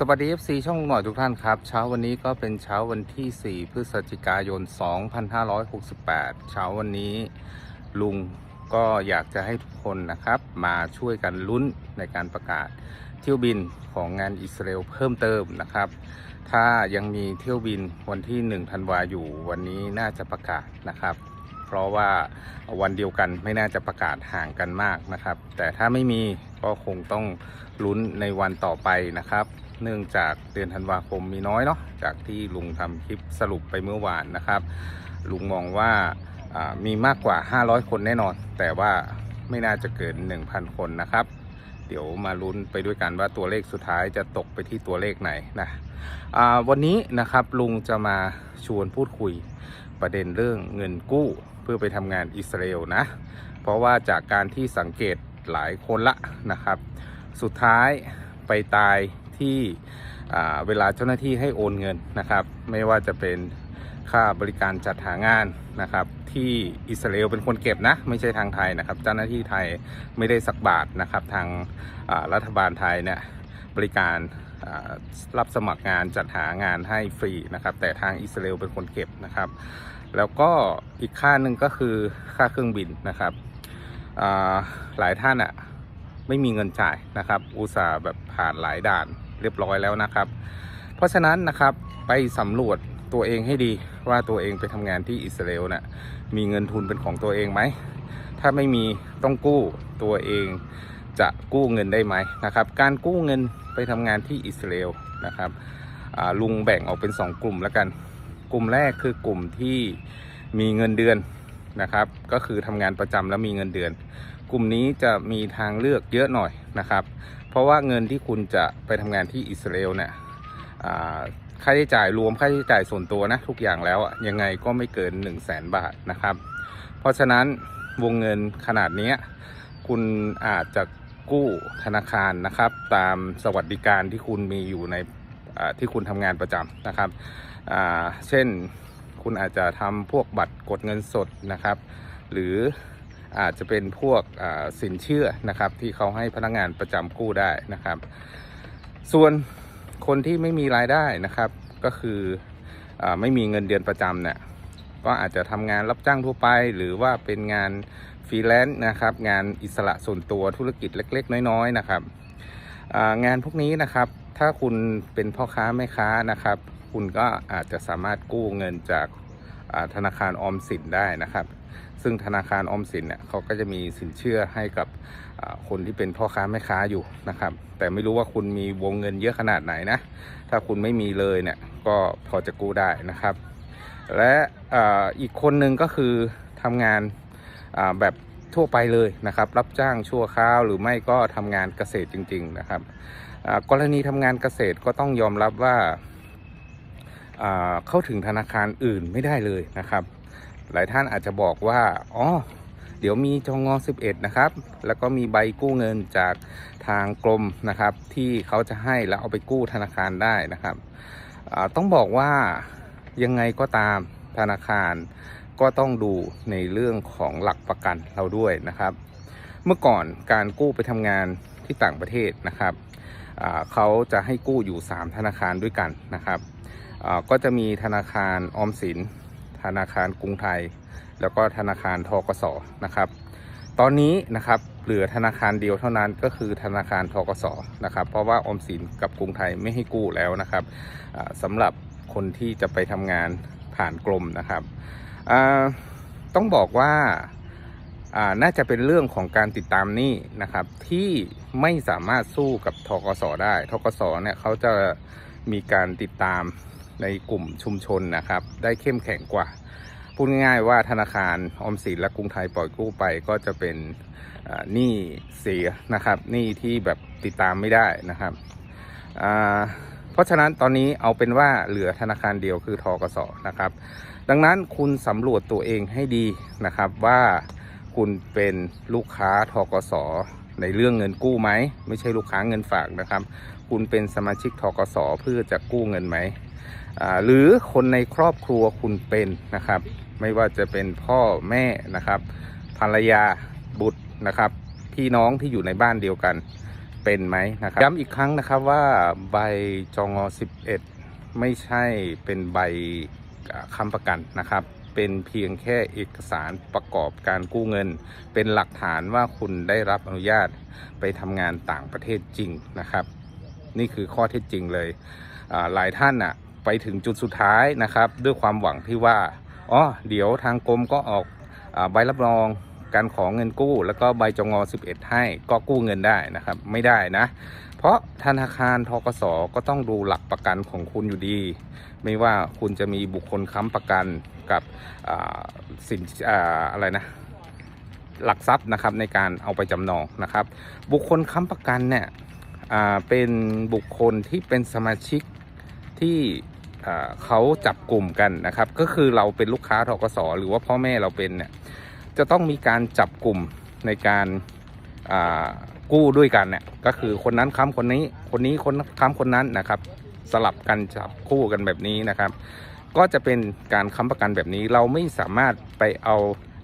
สวัสดี FC ช่องหน่อยทุกท่านครับ เช้าวันนี้ก็เป็นเช้าวันที่ 4 พฤศจิกายน 2568 เช้าวันนี้ลุงก็อยากจะให้ทุกคนนะครับ มาช่วยกันลุ้นในการประกาศเที่ยวบินของงานอิสราเอลเพิ่มเติมนะครับ ถ้ายังมีเที่ยวบินวันที่ 1 ธันวาอยู่วันนี้น่าจะประกาศนะครับ เพราะว่าวันเดียวกันไม่น่าจะประกาศห่างกันมากนะครับ แต่ถ้าไม่มีก็คงต้องลุ้นในวันต่อไปนะครับ เนื่องจากเดือนธันวาคมมีน้อยเนาะจากที่ลุงทำคลิปสรุปไปเมื่อวานนะครับ ลุงมองว่ามีมากกว่า 500 คนแน่นอน แต่ว่าไม่น่าจะเกิน 1,000 คนนะครับ เดี๋ยวมาลุ้นไปด้วยกันว่าตัวเลขสุดท้ายจะตกไปที่ตัวเลขไหนนะอ่าวันนี้นะครับลุงจะมาชวนพูดคุยประเด็นเรื่องเงินกู้เพื่อไปทำงานอิสราเอลนะ เพราะว่าจากการที่สังเกตหลายคนละนะครับ สุดท้ายไปตาย ที่เวลาเจ้าหน้าที่ให้โอนเงินนะครับ ไม่ว่าจะเป็นค่าบริการจัดหางานนะครับ ที่อิสราเอลเป็นคนเก็บนะ ไม่ใช่ทางไทยนะครับ เจ้าหน้าที่ไทยไม่ได้สักบาทนะครับ ทางรัฐบาลไทยเนี่ยบริการรับสมัครงานจัดหางานให้ฟรีนะครับ แต่ทางอิสราเอลเป็นคนเก็บนะครับ แล้วก็อีกค่าหนึ่งก็คือค่าเครื่องบินนะครับหลายท่านอะไม่มีเงินจ่ายนะครับ อุตส่าห์แบบผ่านหลายด่าน เรียบร้อยแล้วนะครับ เพราะฉะนั้นนะครับไปสำรวจตัวเองให้ดีว่าตัวเองไปทำงานที่อิสราเอลน่ะมีเงินทุนเป็นของตัวเองไหม ถ้าไม่มีต้องกู้ตัวเองจะกู้เงินได้ไหมนะครับ การกู้เงินไปทำงานที่อิสราเอลนะครับลุงแบ่งออกเป็น 2 กลุ่มแล้วกัน กลุ่มแรกคือกลุ่มที่มีเงินเดือนนะครับ ก็คือทำงานประจำแล้วมีเงินเดือน กลุ่มนี้จะมีทางเลือกเยอะหน่อยนะครับ เพราะว่าเงินที่คุณจะไปทำงานที่อิสราเอลเนี่ยค่าใช้จ่ายรวมค่าใช้จ่ายส่วนตัวนะทุกอย่างแล้วอะยังไงก็ไม่เกิน 1 0 0 0 0แสนบาทนะครับ เพราะฉะนั้นวงเงินขนาดนี้คุณอาจจะกู้ธนาคารนะครับ ตามสวัสดิการที่คุณมีอยู่ในที่คุณทำงานประจำนะครับ เช่นคุณอาจจะทำพวกบัตรกดเงินสดนะครับ หรืออาจจะเป็นพวกสินเชื่อนะครับ ที่เขาให้พนักงานประจำกู้ได้นะครับ ส่วนคนที่ไม่มีรายได้นะครับ ก็คืออไม่มีเงินเดือนประจำเนี่ยก็อาจจะทำงานรับจ้างทั่วไป หรือว่าเป็นงานฟรีแลนซ์นะครับ งานอิสระส่วนตัวธุรกิจเล็ก ๆ น้อยๆนะครับงานพวกนี้นะครับ ถ้าคุณเป็นพ่อค้าแม่ค้านะครับ คุณก็อาจจะสามารถกู้เงินจากธนาคารออมสินได้นะครับ ซึ่งธนาคารออมสินเนี่ยเขาก็จะมีสินเชื่อให้กับคนที่เป็นพ่อค้าแม่ค้าอยู่นะครับ แต่ไม่รู้ว่าคุณมีวงเงินเยอะขนาดไหนนะ ถ้าคุณไม่มีเลยเนี่ยก็พอจะกู้ได้นะครับ และอีกคนหนึ่งก็คือทำงานแบบทั่วไปเลยนะครับ รับจ้างชั่วคราวหรือไม่ก็ทำงานเกษตรจริง ๆ นะครับกรณีทำงานเกษตรก็ต้องยอมรับว่าเข้าถึงธนาคารอื่นไม่ได้เลยนะครับ หลายท่านอาจจะบอกว่าอ๋อเดี๋ยวมีจองอ11 นะครับ แล้วก็มีใบกู้เงินจากทางกรมนะครับ ที่เขาจะให้แล้วเอาไปกู้ธนาคารได้นะครับ ต้องบอกว่ายังไงก็ตามธนาคารก็ต้องดูในเรื่องของหลักประกันเราด้วยนะครับ เมื่อก่อนการกู้ไปทำงานที่ต่างประเทศนะครับ เขาจะให้กู้อยู่ 3 ธนาคารด้วยกันนะครับ ก็จะมีธนาคารออมสิน ธนาคารกรุงไทย แล้วก็ธนาคารทกสนะครับ ตอนนี้นะครับเหลือธนาคารเดียวเท่านั้นก็คือธนาคารทกสนะครับ เพราะว่าอมสินกับกรุงไทยไม่ให้กู้แล้วนะครับอ่าสำหรับคนที่จะไปทำงานผ่านกรมนะครับต้องบอกว่าอ่าน่าจะเป็นเรื่องของการติดตามหนี้นะครับ ที่ไม่สามารถสู้กับทกสได้ทกสเนี่ยเขาจะมีการติดตาม ในกลุ่มชุมชนนะครับ ได้เข้มแข็งกว่า พูดง่ายๆว่าธนาคารออมสินและกรุงไทยปล่อยกู้ไปก็จะเป็นหนี้เสียนะครับหนี้ที่แบบติดตามไม่ได้นะครับเพราะฉะนั้นตอนนี้เอาเป็นว่าเหลือธนาคารเดียวคือทกสนะครับ ดังนั้นคุณสำรวจตัวเองให้ดีนะครับว่าคุณเป็นลูกค้าทกสในเรื่องเงินกู้ไหม ไม่ใช่ลูกค้าเงินฝากนะครับ คุณเป็นสมาชิกทกสเพื่อจะกู้เงินไหม หรือคนในครอบครัวคุณเป็นนะครับ ไม่ว่าจะเป็นพ่อแม่นะครับ ภรรยาบุตรนะครับ พี่น้องที่อยู่ในบ้านเดียวกันเป็นไหมนะครับ ย้ำอีกครั้งนะครับว่าใบจองอ11 ไม่ใช่เป็นใบค้ำประกันนะครับ เป็นเพียงแค่เอกสารประกอบการกู้เงิน เป็นหลักฐานว่าคุณได้รับอนุญาตไปทำงานต่างประเทศจริงนะครับ นี่คือข้อเท็จจริงเลยหลายท่านอะ ไปถึงจุดสุดท้ายนะครับ ด้วยความหวังที่ว่าอ๋อเดี๋ยวทางกรมก็ออกอใบรับรองการขอเงินกู้ แล้วก็ใบจงอ 11 ให้ก็กู้เงินได้นะครับ ไม่ได้นะ เพราะธนาคารทกสก็ต้องดูหลักประกันของคุณอยู่ดี ไม่ว่าคุณจะมีบุคคลค้ำประกันกับสินออะไรนะหลักทรัพย์นะครับในการเอาไปจำนองนะครับ บุคคลค้ำประกันเนี่ยเป็นบุคคลที่เป็นสมาชิกที่ เขาจับกลุ่มกันนะครับ ก็คือเราเป็นลูกค้าทกสหรือว่าพ่อแม่เราเป็นเนี่ยจะต้องมีการจับกลุ่มในการกู้ด้วยกันเนี่ยก็คือคนนั้นค้ำคนนี้คนนี้คนค้ำคนนั้นนะครับ สลับกันจับคู่กันแบบนี้นะครับ ก็จะเป็นการค้ำประกันแบบนี้เราไม่สามารถไปเอา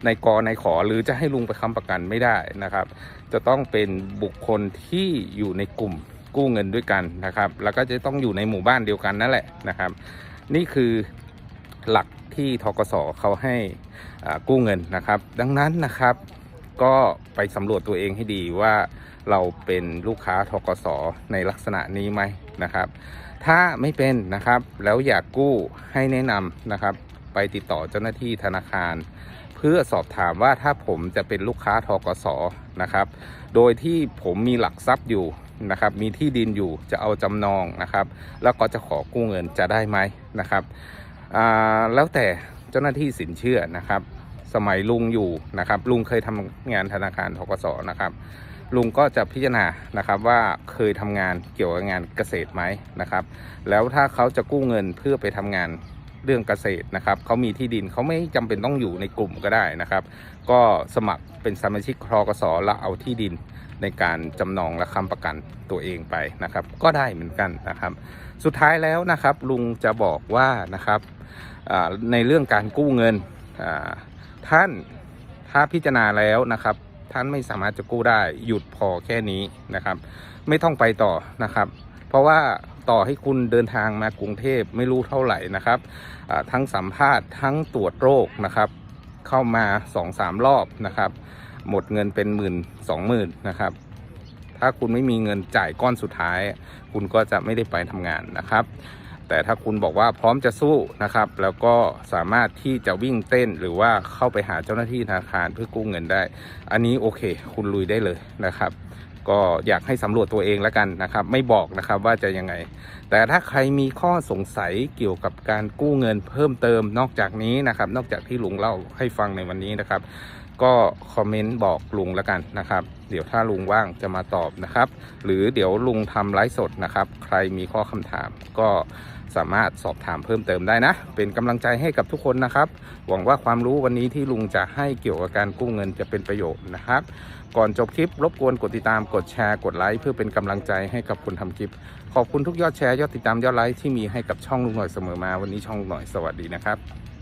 ในกอในขอหรือจะให้ลุงไปค้ำประกันไม่ได้นะครับ จะต้องเป็นบุคคลที่อยู่ในกลุ่ม กู้เงินด้วยกันนะครับ แล้วก็จะต้องอยู่ในหมู่บ้านเดียวกันนั่นแหละนะครับ นี่คือหลักที่ทกสเขาให้กู้เงินนะครับ ดังนั้นนะครับก็ไปสำรวจตัวเองให้ดีว่าเราเป็นลูกค้าทกสในลักษณะนี้ไหมนะครับ ถ้าไม่เป็นนะครับแล้วอยากกู้ให้แนะนำนะครับ ไปติดต่อเจ้าหน้าที่ธนาคาร เพื่อสอบถามว่าถ้าผมจะเป็นลูกค้าทกสนะครับ โดยที่ผมมีหลักทรัพย์อยู่ นะครับมีที่ดินอยู่จะเอาจำนองนะครับ แล้วก็จะขอกู้เงินจะได้ไหมนะครับอ่าแล้วแต่เจ้าหน้าที่สินเชื่อนะครับ สมัยลุงอยู่นะครับ ลุงเคยทำงานธนาคารทกสนะครับ ลุงก็จะพิจารณานะครับว่าเคยทำงานเกี่ยวกับงานเกษตรไหมนะครับ แล้วถ้าเขาจะกู้เงินเพื่อไปทำงานเรื่องเกษตรนะครับเขามีที่ดินเขาไม่จำเป็นต้องอยู่ในกลุ่มก็ได้นะครับ ก็สมัคร เป็นสมาชิกทกสแล้วเอาที่ดินในการจำนองและค้ำประกันตัวเองไปนะครับ ก็ได้เหมือนกันนะครับ สุดท้ายแล้วนะครับลุงจะบอกว่านะครับในเรื่องการกู้เงินท่านถ้าพิจารณาแล้วนะครับ ท่านไม่สามารถจะกู้ได้หยุดพอแค่นี้นะครับ ไม่ต้องไปต่อนะครับ เพราะว่าต่อให้คุณเดินทางมากรุงเทพไม่รู้เท่าไหร่นะครับทั้งสัมภาษณ์ทั้งตรวจโรคนะครับ เข้ามา2อสามรอบนะครับ หมดเงินเป็นหมื่นสองหมื่นนะครับ ถ้าคุณไม่มีเงินจ่ายก้อนสุดท้าย คุณก็จะไม่ได้ไปทำงานนะครับ แต่ถ้าคุณบอกว่าพร้อมจะสู้นะครับ แล้วก็สามารถที่จะวิ่งเต้นหรือว่าเข้าไปหาเจ้าหน้าที่ธนาคารเพื่อกู้เงินได้ อันนี้โอเค คุณลุยได้เลยนะครับ ก็อยากให้สำรวจตัวเองแล้วกันนะครับ ไม่บอกนะครับว่าจะยังไง แต่ถ้าใครมีข้อสงสัยเกี่ยวกับการกู้เงินเพิ่มเติมนอกจากนี้นะครับ นอกจากที่ลุงเล่าให้ฟังในวันนี้นะครับ ก็คอมเมนต์บอกลุงแล้วกันนะครับ เดี๋ยวถ้าลุงว่างจะมาตอบนะครับ หรือเดี๋ยวลุงทำไลฟ์สดนะครับ ใครมีข้อคำถามก็ สามารถสอบถามเพิ่มเติมได้นะ เป็นกำลังใจให้กับทุกคนนะครับ หวังว่าความรู้วันนี้ที่ลุงจะให้เกี่ยวกับการกู้เงินจะเป็นประโยชน์นะครับ ก่อนจบคลิปรบกวนกดติดตามกดแชร์กดไลค์เพื่อเป็นกำลังใจให้กับคนทำคลิป ขอบคุณทุกยอดแชร์ยอดติดตามยอดไลค์ที่มีให้กับช่องลุงหน่อยเสมอมาวันนี้ช่องลุงหน่อยสวัสดีนะครับ